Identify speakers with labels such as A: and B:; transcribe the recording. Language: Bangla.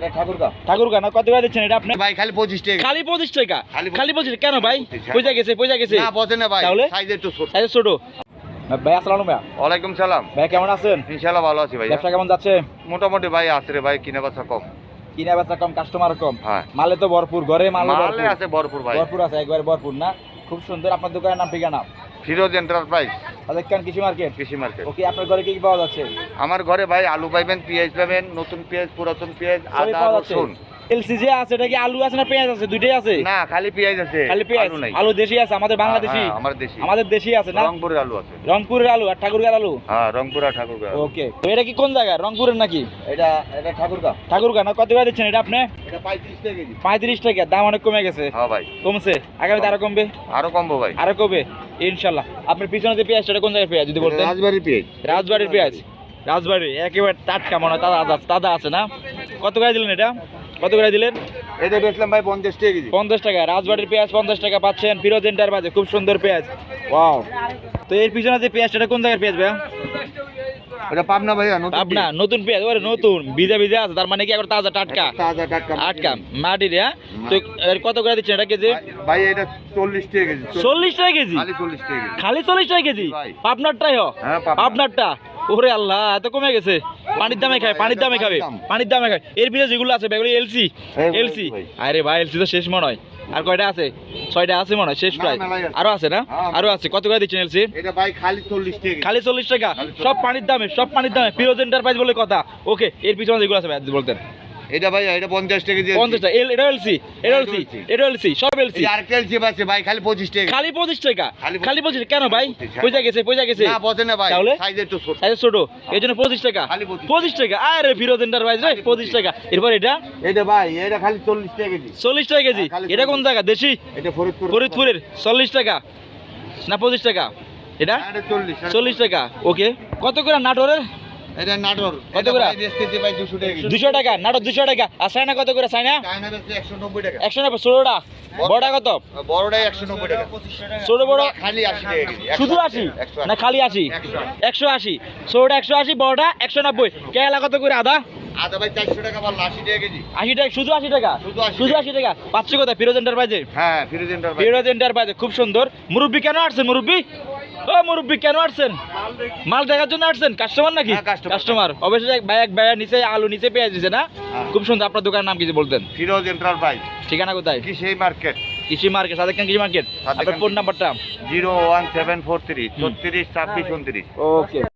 A: এটা ঠাকুরগাঁ।
B: ঠাকুরগা না কত করে দিচ্ছেন এটা আপনি?
A: ভাই খালি পঁচিশ টাকা।
B: খালি পঁচিশ টাকা?
A: খালি
B: খালি পঁচিশ কেন ভাই? পয়সা গেছে পয়সা গেছে।
A: না বোঝে না ভাই সাইজ একটু ছোট।
B: সাইজ ছোট। ভাই আসসালাম ভাইয়া
A: ওয়ালাইকুম সালাম।
B: ভাই কেমন আছেন?
A: ইনশাআল্লাহ ভালো আছি ভাই।
B: ব্যবসা কেমন যাচ্ছে?
A: মোটামুটি ভাই আছে রে ভাই কিনা বেচা কম।
B: কিনা বেচা কম কাস্টমার কম।
A: হ্যাঁ।
B: মালে তো ভরপুর ঘরে মালে
A: মালে আছে ভরপুর ভাই।
B: ভরপুর আছে একবারে ভরপুর না? খুব সুন্দর আপনার দোকানের নাম ঠিকানা?
A: ফিরোজ এন্টারপ্রাইজ
B: তাদের কেন কৃষি মার্কেট?
A: কৃষি মার্কেট।
B: ওকে আপনার ঘরে কি কি পাওয়া যাচ্ছে?
A: আমার ঘরে ভাই আলু পাইবেন পেঁয়াজ পাবেন নতুন পেঁয়াজ পুরাতন পেঁয়াজ আদা রসুন।
B: এলসি যে আছে এটা কি আলু আছে না পেঁয়াজ আছে? দুইটাই আছে?
A: না খালি পেঁয়াজ আছে
B: খালি পেঁয়াজ?
A: আলু নাই।
B: আলু দেশি আছে আমাদের বাংলাদেশি
A: হ্যাঁ, আমার দেশি।
B: আমাদের দেশি আছে না?
A: রংপুরের আলু আছে।
B: রংপুরের আলু আর ঠাকুরগার আলু?
A: হ্যাঁ রংপুর আর ঠাকুরগাঁ
B: ওকে তো এটা কি কোন জায়গা? রংপুরের নাকি?
A: এটা এটা ঠাকুরগাঁ।
B: ঠাকুরগা না? কত করে দিচ্ছেন এটা আপনি?
A: এটা পঁয়ত্রিশ টাকা কেজি।
B: পঁয়ত্রিশ টাকা দাম অনেক কমে গেছে।
A: হ্যাঁ ভাই।
B: কমছে? আগামীতে আরও কমবে?
A: আরও কমবো ভাই।
B: আরও কমবে? ইনশাল্লাহ। আপনার পিছনে যে পেঁয়াজ সেটা কোন জায়গায় পেঁয়াজ যদি বলতেন?
A: রাজবাড়ির পেঁয়াজ।
B: রাজবাড়ির পেঁয়াজ। রাজবাড়ি একেবারে টাটকা মনে হয়। তাজা আছে- তাজা আছে না? কত করে দিলেন এটা? কত করে দিলেন?
A: এটা বেচলাম ভাই পঞ্চাশ টাকা কেজি।
B: পঞ্চাশ টাকা। রাজবাড়ির পেঁয়াজ পঞ্চাশ টাকা পাচ্ছেন। ফিরোজ এন্টারপ্রাইজে খুব সুন্দর পেঁয়াজ। ওয়াও তো এর পিছনে যে পেঁয়াজ সেটা কোন জায়গার পেঁয়াজ
A: পাবনা ভাইয়া নতুন
B: নতুন পেঁয়াজ ওরে নতুন। ভিজা ভিজা আছে তার মানে কি একবার তাজা টাটকা?
A: তাজা টাটকা
B: আটকা মাটির হ্যাঁ? তো এর কত করে দিচ্ছেন এটা কেজি?
A: ভাই- ভাই এটা চল্লিশ টাকা কেজি।
B: চল্লিশ টাকা কেজি?
A: খালি চল্লিশ টাকা কেজি।
B: খালি চল্লিশ টাকা কেজি?
A: ভাই।
B: হ?
A: হ্যাঁ পাবনা।
B: আপনারটা ওরে আল্লাহ এত কমে গেছে। পানির দামে খায় পানির দামে খাবে। পানির দামে। খায়। এর ভিতরে যেগুলো আছে বেগুলো এলসি এলসি আরে ভাই এলসি তো শেষ মনে হয়। আর কয়টা আছে? ছয়টা আছে মনে হয় শেষ প্রায়।
A: আরও আছে
B: না?
A: হ্যাঁ।
B: আরও আছে। কত করে দিচ্ছেন এলসি
A: খালি চল্লিশ টাকা।
B: সব পানির দামে সব পানির দামে। ফিরোজ এন্টারপ্রাইজ বলে কথা। ওকে এর পিছনে যেগুলো আছে ভাই বলতেন।
A: এটা ভাই এটা পঞ্চাশ টাকা কেজি
B: পঞ্চাশ টাকা। এল- এটা এলসি এটা এলসি
A: এটা
B: এলসি। সব এলসি।
A: আরেকটা এলসি আছে ভাই খালি পঁচিশ টাকা।
B: খালি পঁচিশ টাকা?
A: খালি পঁচিশ-
B: কেন ভাই। পয়সা গেছে পয়সা গেছে।
A: না বোঝে না ভাই
B: তাহলে?
A: সাইজ একটু ছোট।
B: সাইজ ছোট। এই জন্য পঁচিশ টাকা।
A: খালি পঁচিশ।
B: টাকা। আরে ফিরোজ এন্টারপ্রাইজ রে পঁচিশ। টাকা। এরপর এটা?
A: এটা ভাই এটা খালি চল্লিশ টাকা কেজি।
B: চল্লিশ টাকা কেজি।
A: হ্যাঁ,
B: এটা কোন জায়গা? দেশি?
A: এটা ফরিদপুর।
B: ফরিদপুরের। চল্লিশ টাকা। না পঁচিশ টাকা। এটা?
A: হ্যাঁ, চল্লিশ।
B: টাকা। ওকে। কত করে নাটোরের?
A: এটা নাটোর।
B: কত করে?
A: বেচতেছি ভাই? দুশো টাকা। কেজি
B: দুশো টাকা নাটোর দুশো টাকা। আর চাইনা কত করে চাইনা
A: চায়না বেচতে একশো নব্বই টাকা।
B: একশো নব্বই বড়টা কত?
A: বড়টাই একশো নব্বই টাকা।
B: ছোট বড়?
A: খালি আশি টাকা
B: শুধু না খালি ছোটটা বড়টা কেলা কত করে আদা?
A: আদা ভাই টাকা কেজি।
B: শুধু আশি টাকা?
A: শুধু আশি
B: শুধু
A: টাকা।
B: আশি টাকা? পাচ্ছি কোথায়? ফিরোজ এন্টারপ্রাইজে
A: হ্যাঁ ফিরোজ এন্টারপ্রাইজ
B: ফিরোজ এন্টারপ্রাইজে খুব সুন্দর। মুরব্বী কেন আসছেন মুরব্বী? ও মুরব্বী কেন আসছেন? মাল দেখার জন্য আসছেন? কাস্টমার নাকি?
A: হ্যাঁ,
B: কাস্টমার অবশ্যই এক ভাই এক ভাইয়া নিচে আলু নিচে পেঁয়াজ দিছে না?
A: হ্যাঁ।
B: খুব সুন্দর আপনার দোকানের নাম কিছু বলতেন?
A: ফিরোজ এন্টারপ্রাইজ
B: ঠিকানা কোথায়?
A: কৃষি মার্কেট।
B: কৃষি মার্কেট সাদেক কৃষি মার্কেট। আপনার ফোন নাম্বারটা
A: zero one seven four three ছত্রিশ ছাব্বিশ উনত্রিশ।
B: ওকে